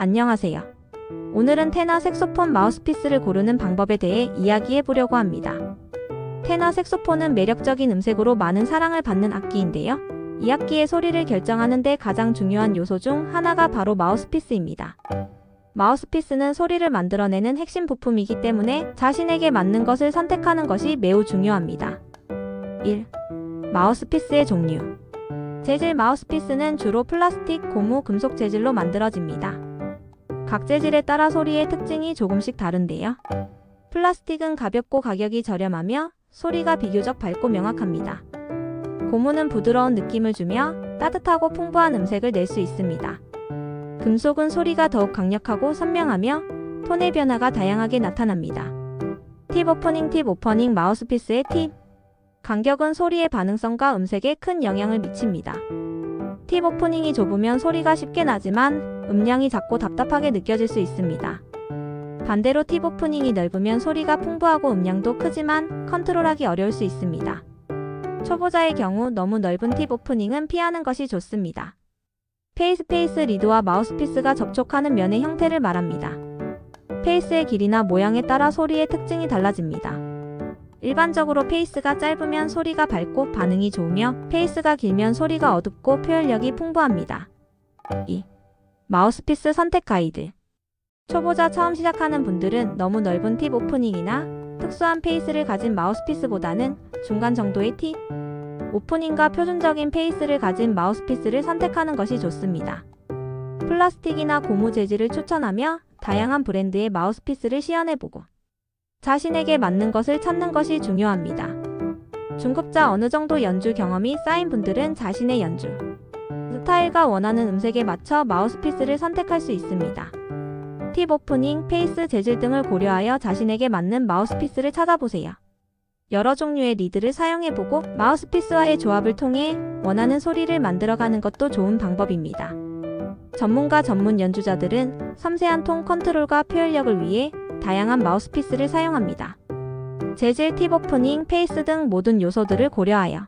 안녕하세요. 오늘은 테너 색소폰 마우스피스를 고르는 방법에 대해 이야기해 보려고 합니다. 테너 색소폰은 매력적인 음색으로 많은 사랑을 받는 악기인데요. 이 악기의 소리를 결정하는 데 가장 중요한 요소 중 하나가 바로 마우스피스입니다. 마우스피스는 소리를 만들어내는 핵심 부품이기 때문에 자신에게 맞는 것을 선택하는 것이 매우 중요합니다. 1. 마우스피스의 종류 재질 마우스피스는 주로 플라스틱, 고무, 금속 재질로 만들어집니다. 각 재질에 따라 소리의 특징이 조금씩 다른데요. 플라스틱은 가볍고 가격이 저렴하며 소리가 비교적 밝고 명확합니다. 고무는 부드러운 느낌을 주며 따뜻하고 풍부한 음색을 낼 수 있습니다. 금속은 소리가 더욱 강력하고 선명하며 톤의 변화가 다양하게 나타납니다. 팁 오퍼닝 팁 오퍼닝 마우스피스의 팁 간격은 소리의 반응성과 음색에 큰 영향을 미칩니다. 팁 오프닝이 좁으면 소리가 쉽게 나지만 음량이 작고 답답하게 느껴질 수 있습니다. 반대로 팁 오프닝이 넓으면 소리가 풍부하고 음량도 크지만 컨트롤하기 어려울 수 있습니다. 초보자의 경우 너무 넓은 팁 오프닝은 피하는 것이 좋습니다. 페이스페이스 리드와 마우스피스가 접촉하는 면의 형태를 말합니다. 페이스의 길이나 모양에 따라 소리의 특징이 달라집니다. 일반적으로 페이스가 짧으면 소리가 밝고 반응이 좋으며 페이스가 길면 소리가 어둡고 표현력이 풍부합니다. 2. 마우스피스 선택 가이드 초보자 처음 시작하는 분들은 너무 넓은 팁 오프닝이나 특수한 페이스를 가진 마우스피스보다는 중간 정도의 팁 오프닝과 표준적인 페이스를 가진 마우스피스를 선택하는 것이 좋습니다. 플라스틱이나 고무 재질을 추천하며 다양한 브랜드의 마우스피스를 시연해보고 자신에게 맞는 것을 찾는 것이 중요합니다. 중급자 어느 정도 연주 경험이 쌓인 분들은 자신의 연주 스타일과 원하는 음색에 맞춰 마우스피스를 선택할 수 있습니다. 팁 오프닝, 페이스 재질 등을 고려하여 자신에게 맞는 마우스피스를 찾아보세요. 여러 종류의 리드를 사용해보고 마우스피스와의 조합을 통해 원하는 소리를 만들어가는 것도 좋은 방법입니다. 전문가 전문 연주자들은 섬세한 톤 컨트롤과 표현력을 위해 다양한 마우스피스를 사용합니다. 재질, 팁 오프닝, 페이스 등 모든 요소들을 고려하여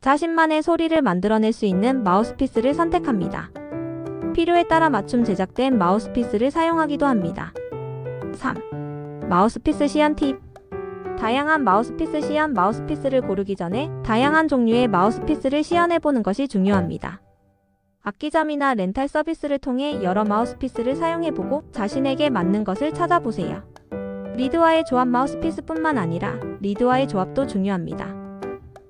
자신만의 소리를 만들어낼 수 있는 마우스피스를 선택합니다. 필요에 따라 맞춤 제작된 마우스피스를 사용하기도 합니다. 3. 마우스피스 시연 팁 다양한 마우스피스 시연 마우스피스를 고르기 전에 다양한 종류의 마우스피스를 시연해보는 것이 중요합니다. 악기점이나 렌탈 서비스를 통해 여러 마우스피스를 사용해보고 자신에게 맞는 것을 찾아보세요. 리드와의 조합 마우스피스뿐만 아니라 리드와의 조합도 중요합니다.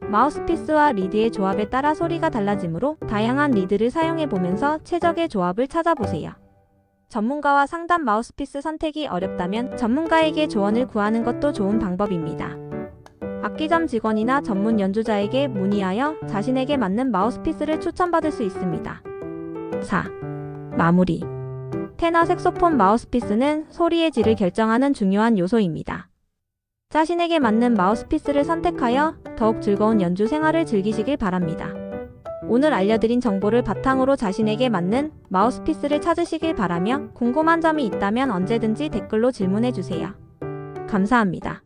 마우스피스와 리드의 조합에 따라 소리가 달라지므로 다양한 리드를 사용해 보면서 최적의 조합을 찾아보세요. 전문가와 상담 마우스피스 선택이 어렵다면 전문가에게 조언을 구하는 것도 좋은 방법입니다. 악기점 직원이나 전문 연주자에게 문의하여 자신에게 맞는 마우스피스를 추천받을 수 있습니다. 4. 마무리 테너 색소폰 마우스피스는 소리의 질을 결정하는 중요한 요소입니다. 자신에게 맞는 마우스피스를 선택하여 더욱 즐거운 연주 생활을 즐기시길 바랍니다. 오늘 알려드린 정보를 바탕으로 자신에게 맞는 마우스피스를 찾으시길 바라며 궁금한 점이 있다면 언제든지 댓글로 질문해 주세요. 감사합니다.